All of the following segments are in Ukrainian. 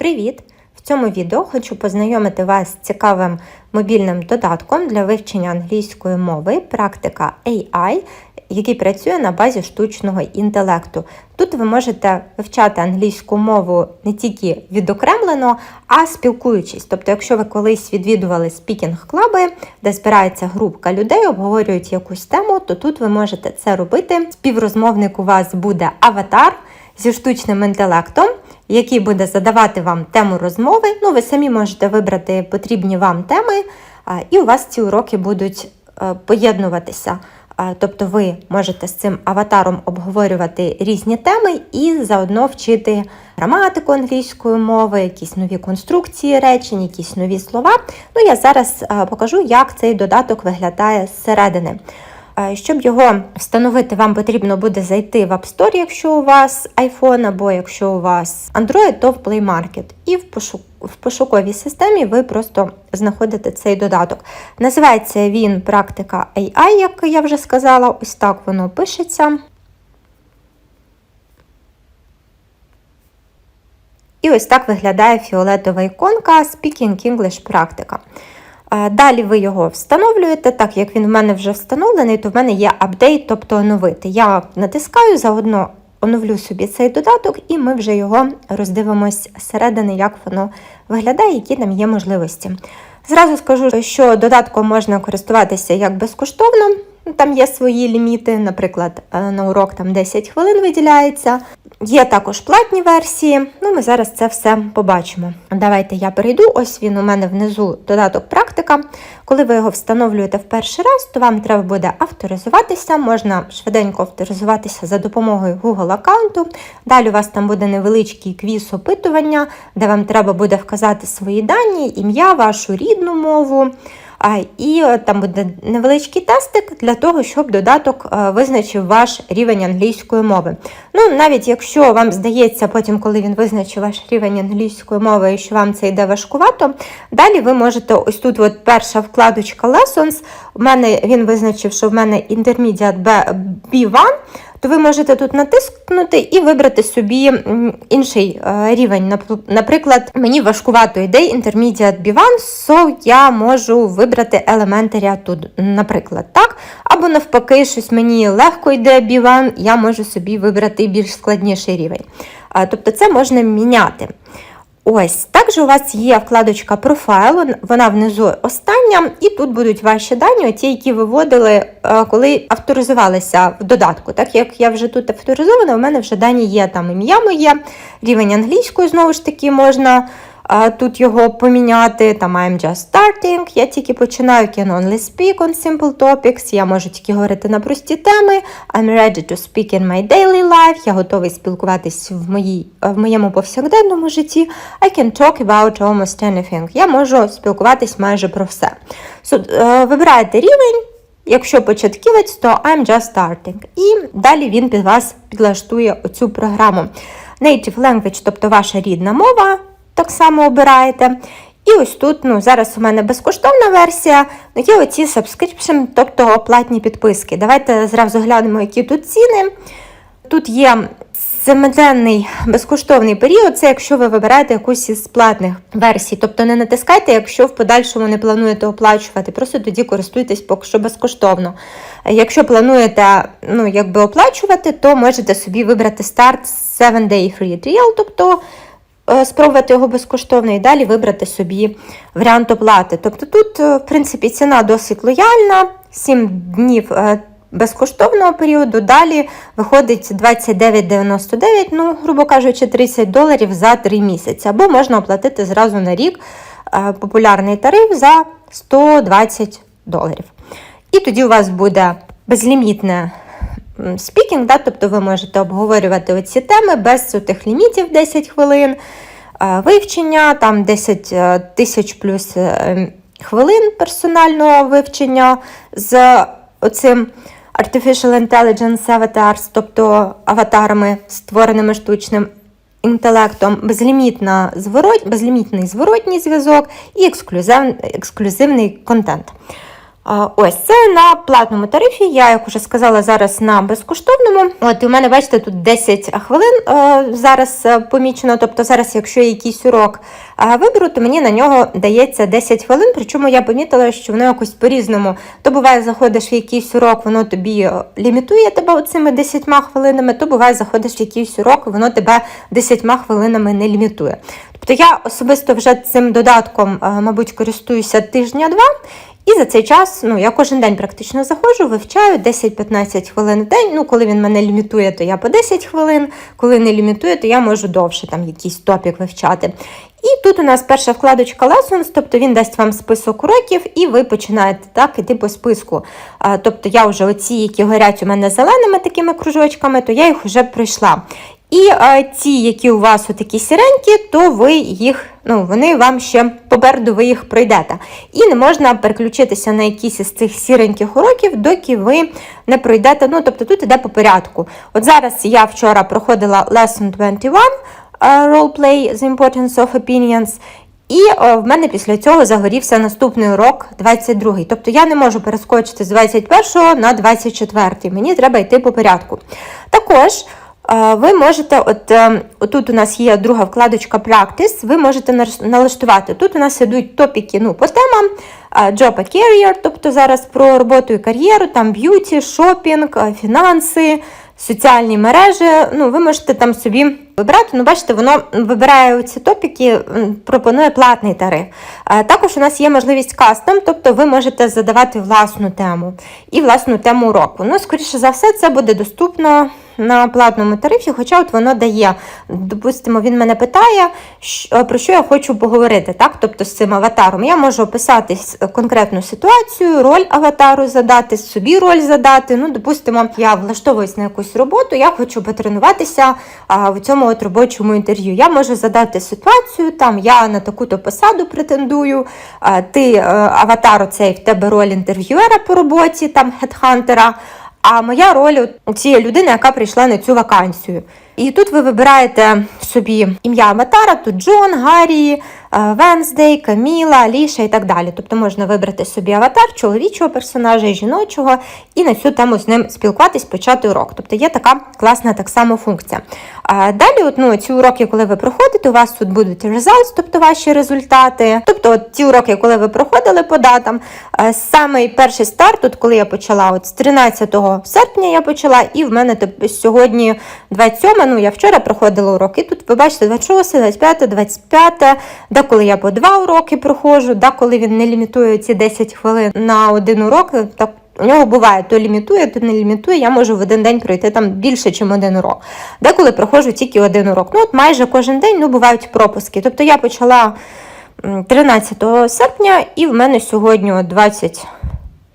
Привіт! В цьому відео хочу познайомити вас з цікавим мобільним додатком для вивчення англійської мови, практика AI, який працює на базі штучного інтелекту. Тут ви можете вивчати англійську мову не тільки відокремлено, а спілкуючись. Тобто, якщо ви колись відвідували спікінг-клаби, де збирається групка людей, обговорюють якусь тему, то тут ви можете це робити. Співрозмовник у вас буде аватар зі штучним інтелектом який буде задавати вам тему розмови. Ну, ви самі можете вибрати потрібні вам теми, і у вас ці уроки будуть е, поєднуватися. Тобто ви можете з цим аватаром обговорювати різні теми і заодно вчити граматику англійської мови, якісь нові конструкції речень, якісь нові слова. Ну, я зараз е, покажу, як цей додаток виглядає зсередини. Щоб його встановити, вам потрібно буде зайти в App Store, якщо у вас iPhone, або якщо у вас Android, то в Play Market. І в пошук. В пошуковій системі ви просто знаходите цей додаток. Називається він практика AI, як я вже сказала, ось так воно пишеться. І ось так виглядає фіолетова іконка Speaking English практика. Далі ви його встановлюєте, так як він в мене вже встановлений, то в мене є апдейт, тобто оновити. Я натискаю, заодно оновлю собі цей додаток, і ми вже його роздивимось зсередини, як воно виглядає, які там є можливості. Зразу скажу, що додатком можна користуватися як безкоштовно. Там є свої ліміти, наприклад, е, на урок там 10 хвилин виділяється. Є також платні версії, ну ми зараз це все побачимо. Давайте я перейду. Ось він у мене внизу додаток практика. Коли ви його встановлюєте в перший раз, то вам треба буде авторизуватися. Можна швиденько авторизуватися за допомогою Google аккаунту. Далі у вас там буде невеличкий квіз опитування, де вам треба буде вказати свої дані, ім'я, вашу рідну мову. І е, там буде невеличкий тестик для того, щоб додаток е, визначив ваш рівень англійської мови. Ну, навіть якщо вам здається, потім, коли він визначив ваш рівень англійської мови, що вам це йде важкувато, далі ви можете ось тут от перша вкладочка Lessons, у мене він визначив, що в мене Intermediate B1 то ви можете тут натиснути і вибрати собі інший е, рівень. Наприклад, мені важкувато йде Intermediate B1, so я можу вибрати Elementary тут, наприклад, так? Або навпаки, щось мені легко йде B1, я можу собі вибрати більш складніший рівень. Тобто це можна міняти. Ось, також у вас є вкладочка профайлу, вона внизу остання, і тут будуть ваші дані, ті, які ви вводили, е, коли авторизувалися в додатку. Так як я вже тут авторизована, у мене вже дані є там ім'я моє, рівень англійської, знову ж таки, можна тут його поміняти. Там I'm just starting. Я тільки починаю can only speak on simple topics. Я можу тільки говорити на прості теми. I'm ready to speak in my daily life. Я готовий спілкуватись в моїй, в моєму повсякденному житті. I can talk about almost anything. Я можу спілкуватись майже про все. So, е, Вибираєте рівень. Якщо початківець, то I'm just starting. І далі він під вас підлаштує оцю програму. Native language, тобто ваша рідна мова так само обираєте. І ось тут, ну, зараз у мене безкоштовна версія, ну, є оці subscription, тобто платні підписки. Давайте зразу глянемо, які тут ціни. Тут є семиденний безкоштовний період, це якщо ви вибираєте якусь із платних версій. Тобто не натискайте, якщо в подальшому не плануєте оплачувати, просто тоді користуйтесь поки що безкоштовно. Якщо плануєте ну, якби оплачувати, то можете собі вибрати старт 7-day free trial, тобто спробувати його безкоштовно і далі вибрати собі варіант оплати. Тобто тут, е, в принципі, ціна досить лояльна, 7 днів е, безкоштовного періоду, далі виходить 29,99, ну, грубо кажучи, 30 доларів за 3 місяці. Або можна оплатити зразу на рік популярний тариф за 120 доларів. І тоді у вас буде безлімітне спікінг, да, тобто ви можете обговорювати оці теми без цих лімітів 10 хвилин, вивчення, там 10 е, тисяч плюс е, хвилин персонального вивчення з оцим Artificial Intelligence Avatars, тобто аватарами, створеними штучним інтелектом, безлімітна зворот, безлімітний зворотній зв'язок і ексклюзив, ексклюзивний контент. Ось це на платному тарифі. Я, як вже сказала, зараз на безкоштовному. От і у мене, бачите, тут 10 хвилин е, зараз е, помічено. Тобто, зараз, якщо я якийсь урок е, виберу, то мені на нього дається 10 хвилин. Причому я помітила, що воно якось по-різному. То буває, заходиш в якийсь урок, воно тобі лімітує тебе оцими 10 хвилинами, то буває, заходиш в якийсь урок, воно тебе 10 хвилинами не лімітує. Тобто я особисто вже цим додатком, е, мабуть, користуюся тижня-два. І за цей час ну, я кожен день практично заходжу, вивчаю 10-15 хвилин в день. Ну, коли він мене лімітує, то я по 10 хвилин, коли не лімітує, то я можу довше там якийсь топік вивчати. І тут у нас перша вкладочка Lessons, тобто він дасть вам список уроків, і ви починаєте так іти по списку. Тобто я вже оці, які горять у мене зеленими такими кружочками, то я їх вже пройшла. І а, ті, які у вас такі сіренькі, то ви їх, ну вони вам ще попереду ви їх пройдете. І не можна переключитися на якісь із цих сіреньких уроків, доки ви не пройдете. Ну, тобто тут іде по порядку. От зараз я вчора проходила Lesson 21, Roleplay The Importance of Opinions. І о, в мене після цього загорівся наступний урок, 22-й. Тобто я не можу перескочити з 21-го на 24-й. Мені треба йти по порядку. Також е, ви можете, от е, тут у нас є друга вкладочка Practice, ви можете налаштувати. Тут у нас ідуть топіки ну, по темам, Job and Career, тобто зараз про роботу і кар'єру, там б'юті, шопінг, е, фінанси, соціальні мережі. Ну, ви можете там собі вибирати. Ну, бачите, воно вибирає ці топіки, пропонує платний тариф. Також у нас є можливість кастом, тобто ви можете задавати власну тему і власну тему уроку. Ну, скоріше за все, це буде доступно на платному тарифі, хоча от воно дає, допустимо, він мене питає, що- про що я хочу поговорити, так? тобто з цим аватаром. Я можу описати конкретну ситуацію, роль аватару задати, собі роль задати. Ну, допустимо, я влаштовуюсь на якусь роботу, я хочу потренуватися в цьому от робочому інтерв'ю. Я можу задати ситуацію, там я на таку-то посаду претендую, ти е, аватар оцей в тебе роль інтерв'юера по роботі, там хедхантера. А моя роль у цієї людини, яка прийшла на цю вакансію. І тут ви вибираєте собі ім'я аватара, тут Джон, Гаррі, е, Венздей, Каміла, Аліша і так далі. Тобто можна вибрати собі аватар чоловічого персонажа і жіночого, і на цю тему з ним спілкуватись, почати урок. Тобто є така класна так само функція. Далі, от, ну, ці уроки, коли ви проходите, у вас тут будуть results, тобто ваші результати. Тобто от, ті уроки, коли ви проходили по датам, е, самий перший старт, от, коли я почала, от з 13 серпня я почала, і в мене сьогодні 27, ну я вчора проходила уроки. Тут ви бачите 26, 25, 25, деколи я по два уроки проходжу, деколи він не лімітує ці 10 хвилин на один урок. Так у нього буває то лімітує, то не лімітує. Я можу в один день пройти там більше, ніж один урок. Деколи проходжу тільки один урок. Ну, от майже кожен день ну, бувають пропуски. Тобто я почала 13 серпня, і в мене сьогодні 20.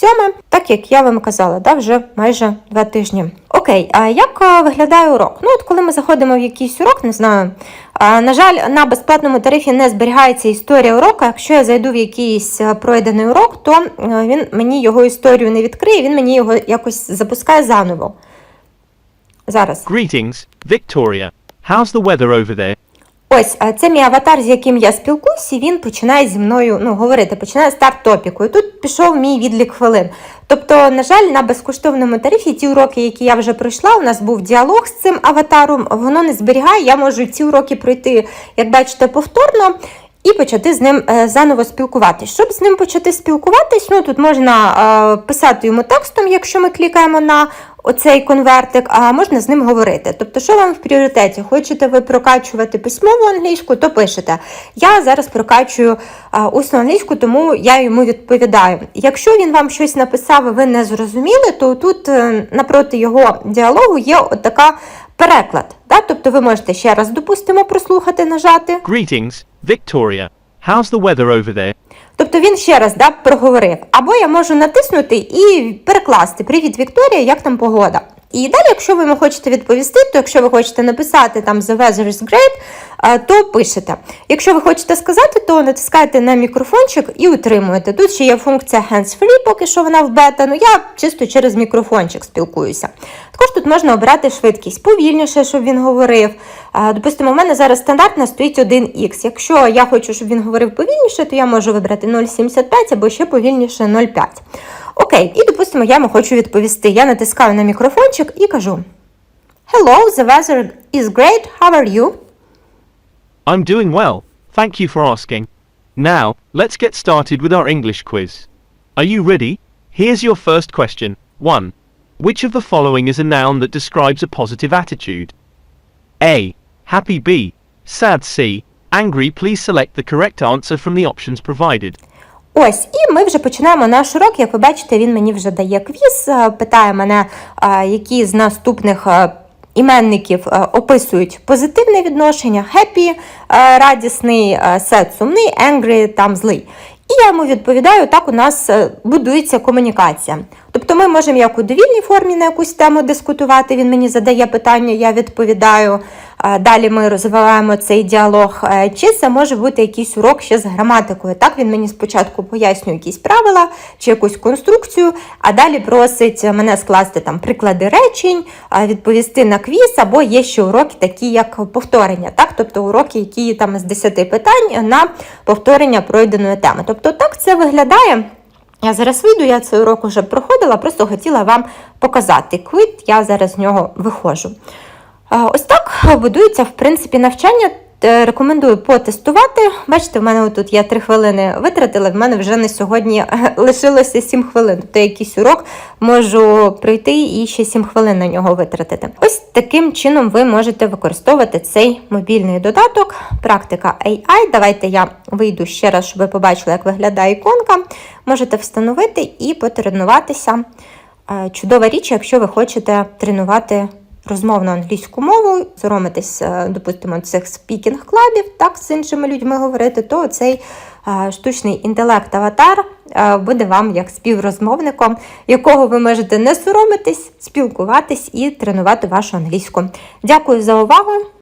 Сьоме, так як я вам казала, да, вже майже два тижні. Окей, а як виглядає урок? Ну, от коли ми заходимо в якийсь урок, не знаю. А, на жаль, на безплатному тарифі не зберігається історія урока. Якщо я зайду в якийсь пройдений урок, то він мені його історію не відкриє, він мені його якось запускає заново. Зараз. Greetings, Victoria. How's the weather over there? Ось це мій аватар, з яким я спілкуюся, він починає зі мною ну, говорити, починає старт топіку. І тут пішов мій відлік хвилин. Тобто, на жаль, на безкоштовному тарифі ті уроки, які я вже пройшла, у нас був діалог з цим аватаром, воно не зберігає. Я можу ці уроки пройти, як бачите, повторно. І почати з ним е, заново спілкуватись. Щоб з ним почати спілкуватись, ну тут можна е, писати йому текстом, якщо ми клікаємо на оцей конвертик, а можна з ним говорити. Тобто, що вам в пріоритеті? Хочете ви прокачувати письмову англійську, то пишете. Я зараз прокачую а, усну англійську, тому я йому відповідаю. Якщо він вам щось написав, і ви не зрозуміли, то тут е, напроти його діалогу є така переклад. Тобто ви можете ще раз, допустимо, прослухати, нажати. Greetings, Victoria. How's the weather over there? Тобто він ще раз да, проговорив. Або я можу натиснути і перекласти Привіт, Вікторія, як там погода. І далі, якщо ви хочете відповісти, то якщо ви хочете написати там The weather is great, е, то пишете. Якщо ви хочете сказати, то натискаєте на мікрофончик і утримуєте. Тут ще є функція hands-free, поки що вона в бета, ну я чисто через мікрофончик спілкуюся. Також тут можна обрати швидкість повільніше, щоб він говорив. Е, Допустимо, у мене зараз стандартна стоїть 1х. Якщо я хочу, щоб він говорив повільніше, то я можу вибрати 0,75 або ще повільніше 0,5. Окей, і допустимо, я йому хочу відповісти. Я натискаю на мікрофончик і кажу: Hello, the weather is great. How are you? I'm doing well, thank you for asking. Now, let's get started with our English quiz. Are you ready? Here's your first question. 1. Which of the following is a noun that describes a positive attitude? A. Happy B. Sad C. Angry please select the correct answer from the options provided. Ось, і ми вже починаємо наш урок. Як ви бачите, він мені вже дає квіз, е, питає мене, е, які з наступних е, іменників описують позитивне відношення, happy, радісний, sad, сумний, angry, там злий. І я йому відповідаю, так у нас будується комунікація. Тобто ми можемо як у довільній формі на якусь тему дискутувати, він мені задає питання, я відповідаю. Е, Далі ми розвиваємо цей діалог. Е, Чи це може бути якийсь урок ще з граматикою? Так, він мені спочатку пояснює якісь правила чи якусь конструкцію, а далі просить мене скласти там приклади речень, е, відповісти на квіз, або є ще уроки, такі як повторення. Так? Тобто уроки, які там з 10 питань на повторення пройденої теми. Тобто так це виглядає. Я зараз вийду, я цей урок вже проходила, просто хотіла вам показати квит, я зараз з нього виходжу. Е, Ось так будується, в принципі, навчання. Е, Рекомендую потестувати. Бачите, в мене тут я 3 хвилини витратила, в мене вже на сьогодні е, лишилося 7 хвилин. Тобто якийсь урок можу пройти і ще 7 хвилин на нього витратити. Ось таким чином ви можете використовувати цей мобільний додаток. Практика AI. Давайте я вийду ще раз, щоб ви побачили, як виглядає іконка. Можете встановити і потренуватися. Е, Чудова річ, якщо ви хочете тренувати розмовну англійську мову, соромитись, допустимо, цих спікінг-клабів, так, з іншими людьми говорити, то цей е, штучний інтелект аватар е, буде вам як співрозмовником, якого ви можете не соромитись, спілкуватись і тренувати вашу англійську. Дякую за увагу!